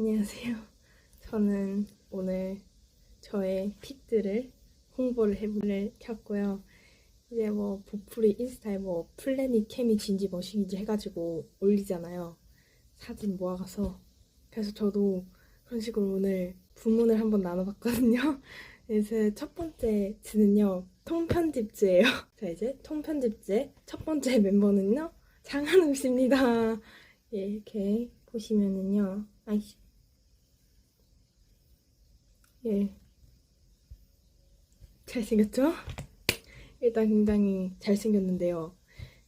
안녕하세요. 저는 오늘 저의 픽들을 홍보를 해보를 켰고요. 이제 뭐 보풀이 인스타에 뭐 플래닛 케미 진지 머신인지 해가지고 올리잖아요. 사진 모아가서. 그래서 저도 그런 식으로 오늘 부문을 한번 나눠봤거든요. 그래서 첫 번째 즈는요 통편집즈예요. 자 이제 통편집즈의 첫 번째 멤버는요 장한웅 씨입니다. 예, 이렇게 보시면은요 아이씨 예 잘생겼죠? 일단 굉장히 잘생겼는데요.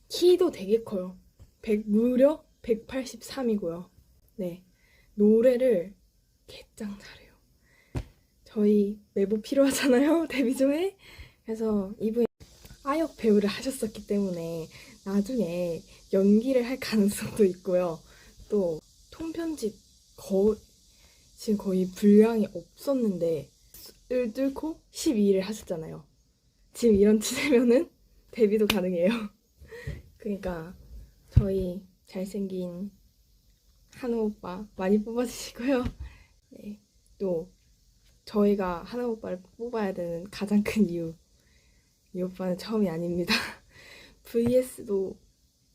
키도 되게 커요. 100, 무려 183이고요. 네. 노래를 개짱 잘해요. 저희 매부 필요하잖아요. 데뷔조에. 그래서 이분이 아역 배우를 하셨었기 때문에 나중에 연기를 할 가능성도 있고요. 또 통편집 거 지금 거의 분량이 없었는데 을 뚫고 12일을 하셨잖아요. 지금 이런 추세면은 데뷔도 가능해요. 그러니까 저희 잘생긴 한우 오빠 많이 뽑아주시고요. 네, 또 저희가 한우 오빠를 뽑아야 되는 가장 큰 이유 이 오빠는 처음이 아닙니다. VS도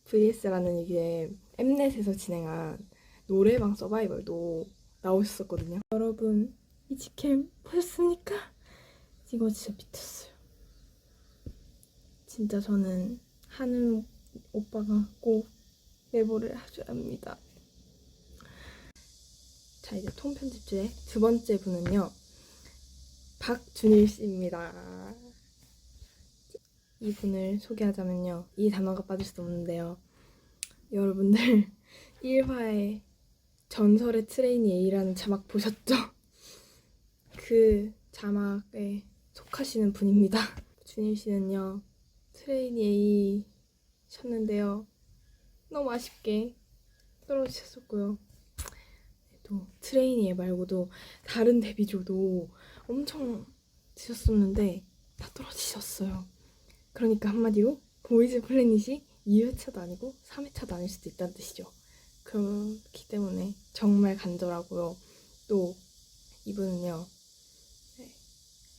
VS라는 이게 엠넷에서 진행한 노래방 서바이벌도 나오셨었거든요. 여러분 이지캠 보셨습니까? 이거 진짜 미쳤어요. 진짜 저는 한우 오빠가 꼭 내보를 해줘야 합니다. 자 이제 통편집주의 두 번째 분은요 박준일 씨입니다. 이 분을 소개하자면요 이 단어가 빠질 수 없는데요 여러분들 1화의 전설의 트레이니 A라는 자막 보셨죠? 그 자막에 속하시는 분입니다. 준일 씨는요 트레이니 A 셨는데요 너무 아쉽게 떨어지셨었고요. 또 트레이니 A 말고도 다른 데뷔조도 엄청 드셨었는데 다 떨어지셨어요. 그러니까 한마디로 보이즈 플래닛이 2회차도 아니고 3회차도 아닐 수도 있다는 뜻이죠. 그렇기 때문에 정말 간절하고요. 또 이분은요.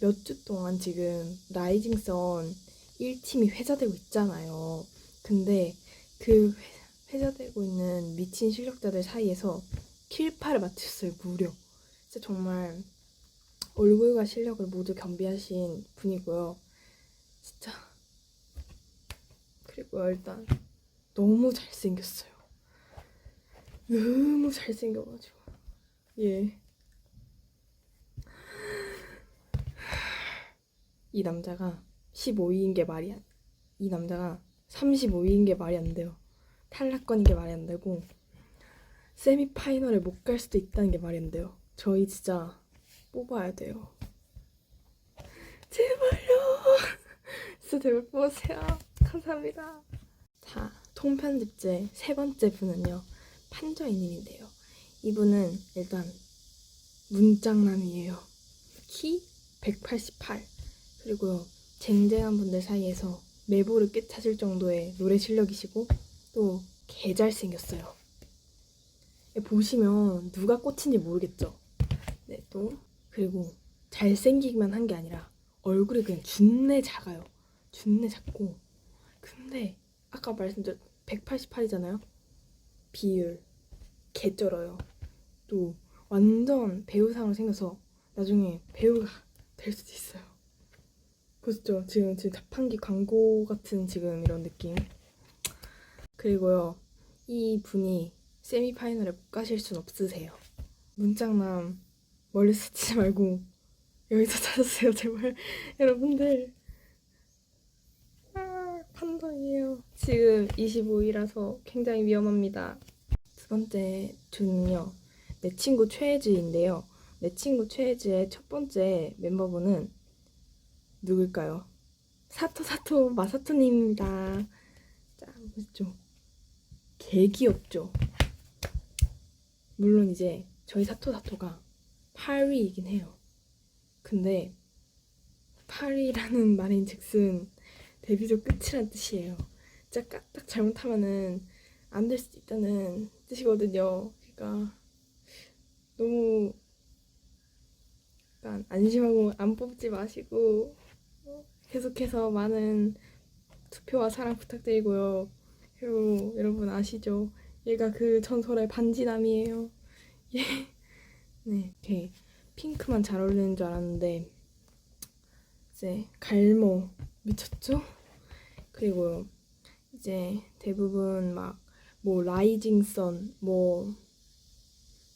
몇 주 동안 지금 라이징 선 1팀이 회자되고 있잖아요. 근데 그 회- 회자되고 있는 미친 실력자들 사이에서 킬파를 맞췄어요, 무려. 진짜 정말 얼굴과 실력을 모두 겸비하신 분이고요. 진짜. 그리고 일단 너무 잘생겼어요. 너무 잘생겨가지고. 예. 이 남자가 15위인 게 말이 안, 이 남자가 35위인 게 말이 안 돼요. 탈락권인 게 말이 안 되고, 세미 파이널에 못 갈 수도 있다는 게 말이 안 돼요. 저희 진짜 뽑아야 돼요. 제발요. 진짜 제발 뽑으세요. 감사합니다. 자, 통편집제 세 번째 분은요. 판저이님인데요. 이분은 일단 문장남이에요. 키 188. 그리고요. 쟁쟁한 분들 사이에서 매보를 꿰차실 정도의 노래 실력이시고 또 개 잘생겼어요. 보시면 누가 꽂힌지 모르겠죠. 네, 또 그리고 잘생기기만 한 게 아니라 얼굴이 그냥 준내 작아요. 준내 작고 근데 아까 말씀드렸 188이잖아요. 비율 개쩔어요. 또 완전 배우상으로 생겨서 나중에 배우가 될 수도 있어요. 보셨죠? 지금 지금 자판기 광고 같은 지금 이런 느낌. 그리고요, 이 분이 세미파이널에 못 가실 순 없으세요. 문장남 멀리 서 치지 말고 여기서 찾으세요, 제발. 여러분들. 아, 판단이에요. 지금 25위라서 굉장히 위험합니다. 두 번째 주는요, 내 친구 최혜지인데요. 내 친구 최혜지의 첫 번째 멤버분은 누굴까요? 사토 사토 마사토님입니다. 자, 보시죠. 개 귀엽죠? 물론 이제 저희 사토 사토가 8위이긴 해요. 근데 8위라는 말인 즉슨 데뷔조 끝이란 뜻이에요. 진짜 까- 딱 잘못하면은 안 될 수도 있다는 뜻이거든요. 그러니까 너무 안심하고 안 뽑지 마시고 계속해서 많은 투표와 사랑 부탁드리고요. 그리고 여러분 아시죠? 얘가 그 전설의 반지남이에요. 예. 네, 이렇게 핑크만 잘 어울리는 줄 알았는데 이제 갈모 미쳤죠? 그리고 이제 대부분 막 뭐 라이징 선, 뭐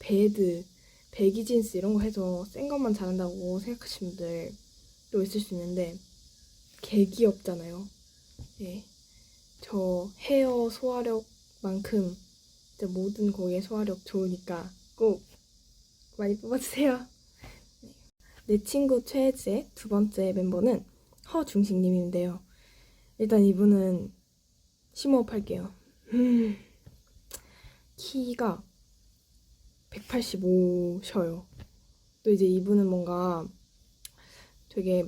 배드, 배기진스 이런 거 해서 센 것만 잘한다고 생각하시는 분들도 있을 수 있는데 개귀엽잖아요. 예. 저 헤어 소화력만큼 모든 거에 소화력 좋으니까 꼭 많이 뽑아주세요. 네. 내 친구 최애지의 두 번째 멤버는 허중식님인데요. 일단 이분은 심호흡 할게요. 음, 키가 185셔요. 또 이제 이분은 뭔가 되게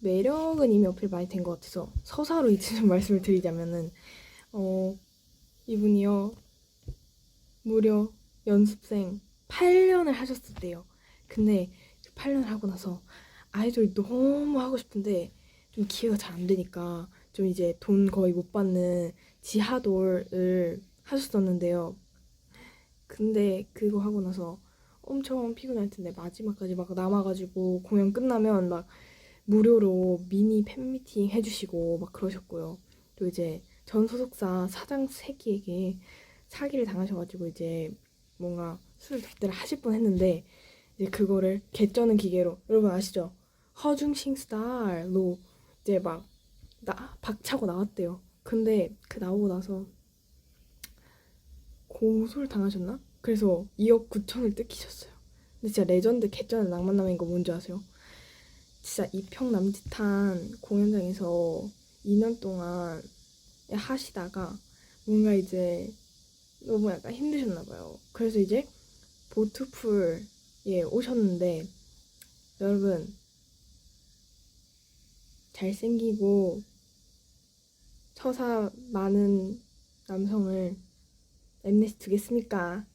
매력은 이미 어필 많이 된 것 같아서 서사로 이제 좀 말씀을 드리자면은 어 이분이요 무려 연습생 8년을 하셨었대요. 근데 그 8년 하고 나서 아이돌이 너무 하고 싶은데 좀 기회가 잘 안 되니까 좀 이제 돈 거의 못 받는 지하돌을 하셨었는데요. 근데 그거 하고 나서 엄청 피곤할 텐데 마지막까지 막 남아가지고 공연 끝나면 막 무료로 미니 팬미팅 해주시고 막 그러셨고요. 또 이제 전 소속사 사장 세기에게 사기를 당하셔가지고 이제 뭔가 술 접대를 하실 뻔 했는데 이제 그거를 개쩌는 기계로 여러분 아시죠? 허중싱 스타일로 이제 막 나, 박차고 나왔대요. 근데 그 나오고 나서 고소를 당하셨나? 그래서 2억 9천을 뜯기셨어요. 근데 진짜 레전드 개쩌는 낭만남인 거 뭔지 아세요? 진짜 이평 남짓한 공연장에서 2년 동안 하시다가 뭔가 이제 너무 약간 힘드셨나 봐요. 그래서 이제 보트풀에 오셨는데 여러분 잘생기고 서사 많은 남성을 엠넷에 두겠습니까?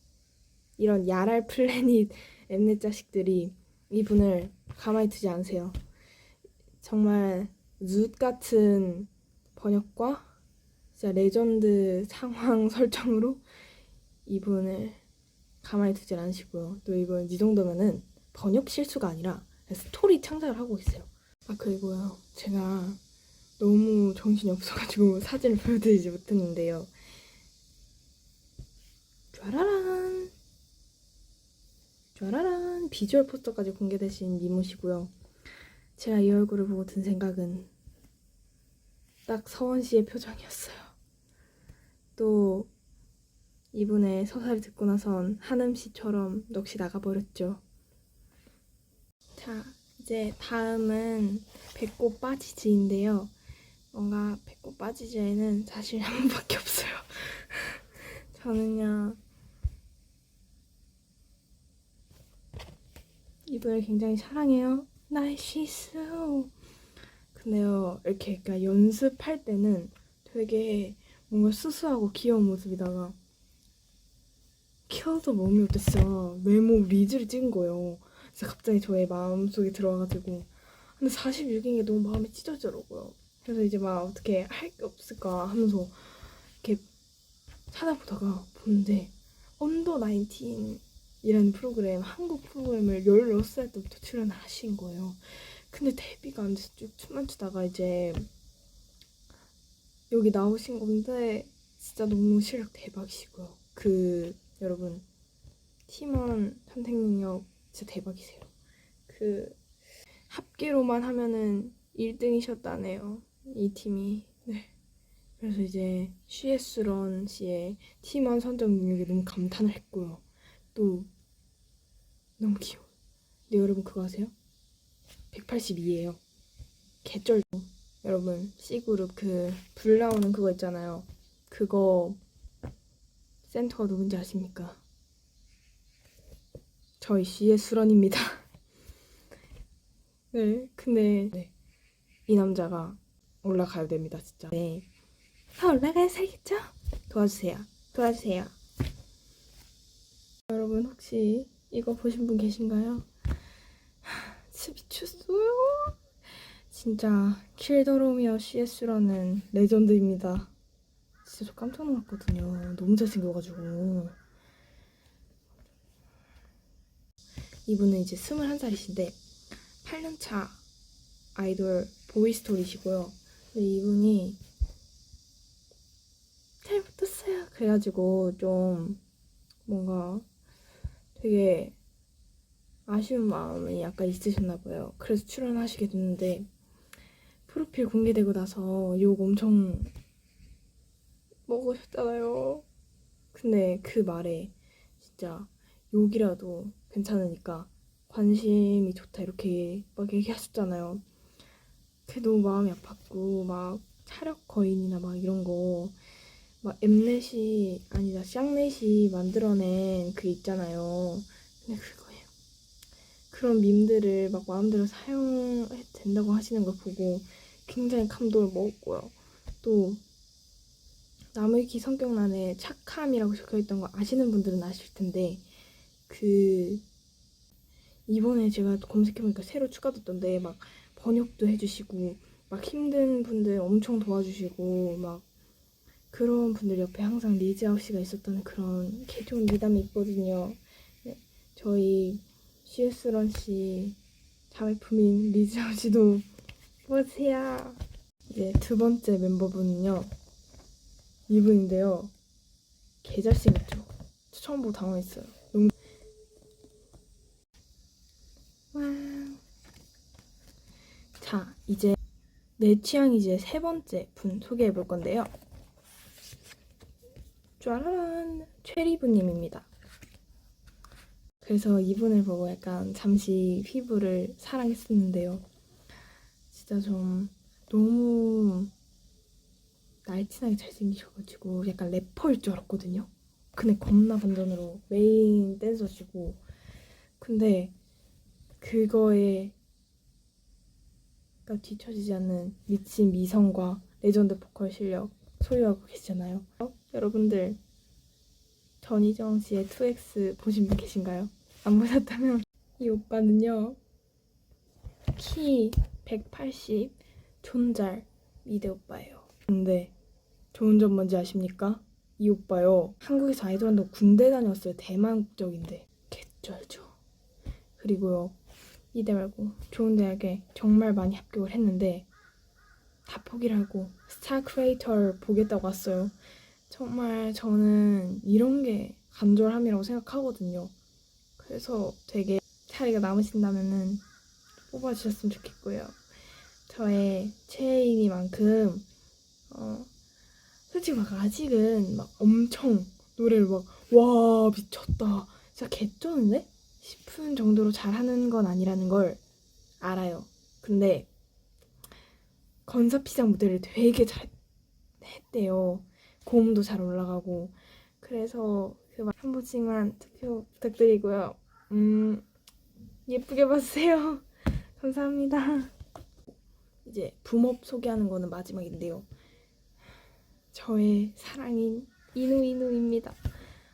이런 야랄 플래닛 엠넷 자식들이 이분을 가만히 두지 않으세요. 정말 룻 같은 번역과 진짜 레전드 상황 설정으로 이분을 가만히 두지 않으시고요. 또 이분 이 정도면은 번역 실수가 아니라 스토리 창작을 하고 있어요. 아 그리고요. 제가 너무 정신이 없어가지고 사진을 보여드리지 못했는데요. 짜라란 짜라란 비주얼 포스터까지 공개되신 미모시고요. 제가 이 얼굴을 보고 든 생각은 딱 서원 씨의 표정이었어요. 또 이분의 서사를 듣고 나선 한음 씨처럼 넋이 나가버렸죠. 자, 이제 다음은 배꼽 빠지지인데요. 뭔가 배꼽 빠지지에는 사실 한 번밖에 없어요. 저는요, 이분을 굉장히 사랑해요. 실수. 근데요, 이렇게 그러니까 연습할 때는 되게 뭔가 수수하고 귀여운 모습이다가 키워도 몸이 어땠어. 외모 리즈를 찍은 거예요. 그래서 갑자기 저의 마음속에 들어와가지고 근데 46인 게 너무 마음이 찢어지더라고요. 그래서 이제 막 어떻게 할 게 없을까 하면서 이렇게 찾아보다가 보는데 언더 19이라는 프로그램, 한국 프로그램을 16살 때부터 출연을 하신 거예요. 근데 데뷔가 안 돼서 쭉 춤만 추다가 이제 여기 나오신 건데 진짜 너무 실력 대박이시고요. 그 여러분 팀원 선택 능력 진짜 대박이세요. 그 합계로만 하면은 1등이셨다네요. 이 팀이. 네. 그래서 이제 CS런 씨의 팀원 선정 능력에 너무 감탄을 했고요. 또 너무 귀여워. 근데 여러분 그거 아세요? 182예요. 개쩔죠. 여러분 C그룹 그 불 나오는 그거 있잖아요. 그거 센터가 누군지 아십니까? 저희 CS런입니다. 네, 근데 네, 이 남자가 올라가야 됩니다, 진짜. 네, 다 올라가야 살겠죠? 도와주세요, 도와주세요. 여러분 혹시 이거 보신 분 계신가요? 하, 진짜 미쳤어요. 진짜 킬더로미어 CS라는 레전드입니다. 진짜 저 깜짝 놀랐거든요. 너무 잘생겨가지고. 이분은 이제 21살이신데 8년차 아이돌 보이스토리시고요. 근데 이분이 잘 붙었어요. 그래가지고 좀 뭔가 되게 아쉬운 마음이 약간 있으셨나 봐요. 그래서 출연하시게 됐는데 프로필 공개되고 나서 욕 엄청 먹으셨잖아요. 근데 그 말에 진짜 욕이라도 괜찮으니까 관심이 좋다 이렇게 막 얘기하셨잖아요. 그게 너무 마음이 아팠고 막 차력 거인이나 막 이런 거 막 엠넷이 아니다 쌍넷이 만들어낸 그 있잖아요. 근데 그거예요. 그런 밈들을 막 마음대로 사용해도 된다고 하시는 걸 보고 굉장히 감동을 먹었고요. 또 나무위키 성격란에 착함이라고 적혀있던 거 아시는 분들은 아실 텐데 그 이번에 제가 검색해보니까 새로 추가됐던데 막 번역도 해주시고 막 힘든 분들 엄청 도와주시고 막 그런 분들 옆에 항상 리즈아웃 씨가 있었다는 그런 개 좋은 미담이 있거든요. 네, 저희 CS런 씨 자매품인 리즈아웃 씨도 보세요. 이제 두 번째 멤버분은요. 이분인데요. 개 잘생겼죠? 저 처음 보고 당황했어요. 너무 와. 자, 이제 내 취향 이제 세 번째 분 소개해 볼 건데요. 짜라란 최리부님입니다. 그래서 이분을 보고 약간 잠시 피부를 사랑했었는데요. 진짜 좀 너무 날씬하게 잘생기셔가지고 약간 래퍼일 줄 알았거든요. 근데 겁나 반전으로 메인 댄서시고 근데 그거에 그러니까 뒤처지지 않는 미친 미성과 레전드 보컬 실력 소유하고 계시잖아요. 어? 여러분들 전희정 씨의 2X 보신 분 계신가요? 안 보셨다면 이 오빠는요 키 180 존잘 미대 오빠예요. 근데 좋은 점 뭔지 아십니까? 이 오빠요 한국에서 아이돌 한다고 군대 다녔어요. 대만 국적인데 개쩔죠. 그리고요 이대 말고 좋은 대학에 정말 많이 합격을 했는데 다 포기를 하고 스타 크리에이터를 보겠다고 왔어요. 정말 저는 이런 게 간절함이라고 생각하거든요. 그래서 되게 자리가 남으신다면은 뽑아주셨으면 좋겠고요. 저의 최애이니만큼 어 솔직히 막 아직은 막 엄청 노래를 막 와 미쳤다 진짜 개쩌는데 싶은 정도로 잘하는 건 아니라는 걸 알아요. 근데 건사피장 무대를 되게 잘 했대요. 고음도 잘 올라가고 그래서 그한 번씩만 투표 부탁드리고요. 음 예쁘게 봐주세요. 감사합니다. 이제 붐업 소개하는 거는 마지막인데요. 저의 사랑인 이누이누입니다.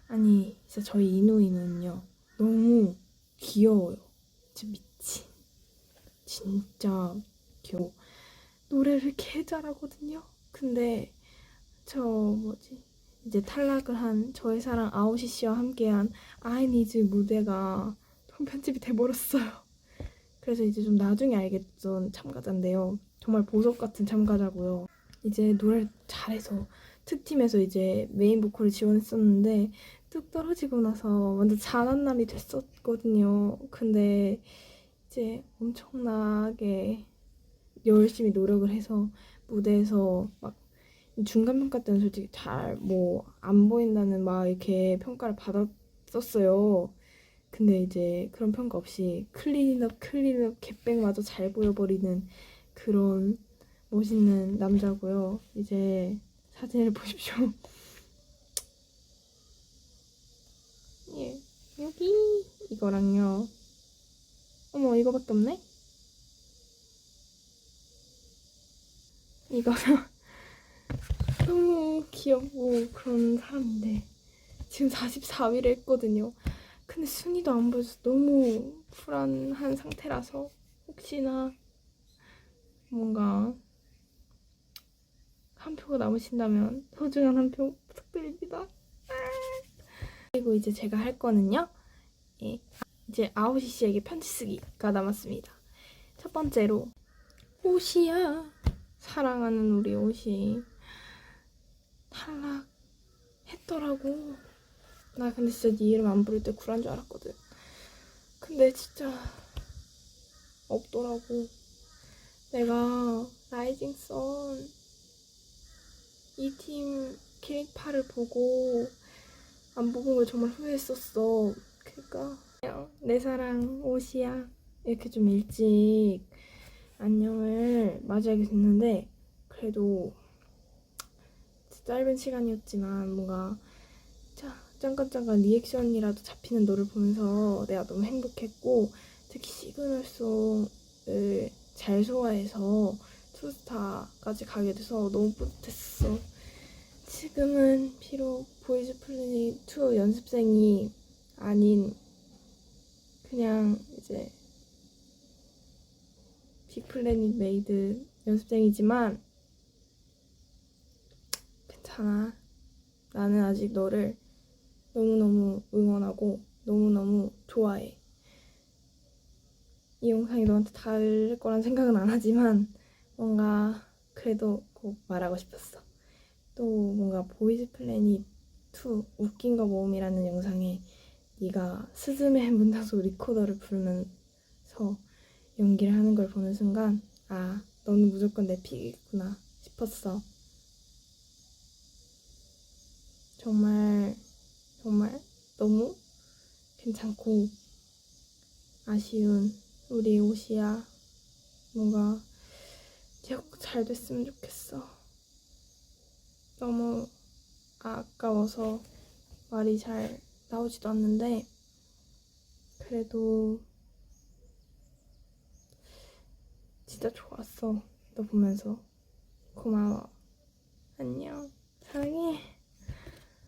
아니 진짜 저희 이누이누는요 너무 귀여워요. 진짜 미친. 진짜 귀여워. 노래를 개 잘하거든요. 근데 저 뭐지 이제 탈락을 한 저의 사랑 아오시 씨와 함께한 아이니즈 무대가 통편집이 돼버렸어요. 그래서 이제 좀 나중에 알겠던 참가자인데요. 정말 보석 같은 참가자고요. 이제 노래를 잘해서 특팀에서 이제 메인 보컬을 지원했었는데 뚝 떨어지고 나서 완전 잔한남이 됐었거든요. 근데 이제 엄청나게 열심히 노력을 해서 무대에서 막 중간 평가 때는 솔직히 잘 뭐 안 보인다는 막 이렇게 평가를 받았었어요. 근데 이제 그런 평가 없이 클린업 클린업 갯백마저 잘 보여버리는 그런 멋있는 남자고요. 이제 사진을 보십시오. 예, 여기 이거랑요. 어머 이거밖에 없네? 이거는 너무 귀엽고 그런 사람인데 지금 44위를 했거든요. 근데 순위도 안 보여서 너무 불안한 상태라서 혹시나 뭔가 한 표가 남으신다면 소중한 한 표 부탁드립니다. 아. 그리고 이제 제가 할 거는요. 예, 이제 아오시 씨에게 편지 쓰기가 남았습니다. 첫 번째로 오시야 사랑하는 우리 오시 탈락했더라고. 나 근데 진짜 네 이름 안 부를 때 굴한 줄 알았거든. 근데 진짜 없더라고. 내가 라이징 선 이팀 캐릭파를 보고 안걸 정말 후회했었어. 그냥 내 사랑 오시야 이렇게 좀 일찍 안녕을 맞이하게 됐는데 그래도 짧은 시간이었지만 뭔가 자, 잠깐 잠깐 리액션이라도 잡히는 너를 보면서 내가 너무 행복했고 특히 시그널송을 잘 소화해서 투스타까지 가게 돼서 너무 뿌듯했어. 지금은 비록 보이즈 플래닛 2 연습생이 아닌 그냥 이제 빅플래닛 메이드 연습생이지만 괜찮아. 나는 아직 너를 너무너무 응원하고 너무너무 좋아해. 이 영상이 너한테 닿을 거란 생각은 안 하지만 뭔가 그래도 꼭 말하고 싶었어. 또 뭔가 보이즈 플래닛 2 웃긴 거 모음이라는 영상에 네가 스즈메 문단속 리코더를 부르면서 연기를 하는 걸 보는 순간 아 너는 무조건 내 픽이구나 싶었어. 정말 정말 너무 괜찮고 아쉬운 우리 옷이야. 뭔가 제국 잘 됐으면 좋겠어. 너무 아까워서 말이 잘 나오지도 않는데 그래도 진짜 좋았어. 너 보면서 고마워. 안녕. 사랑해.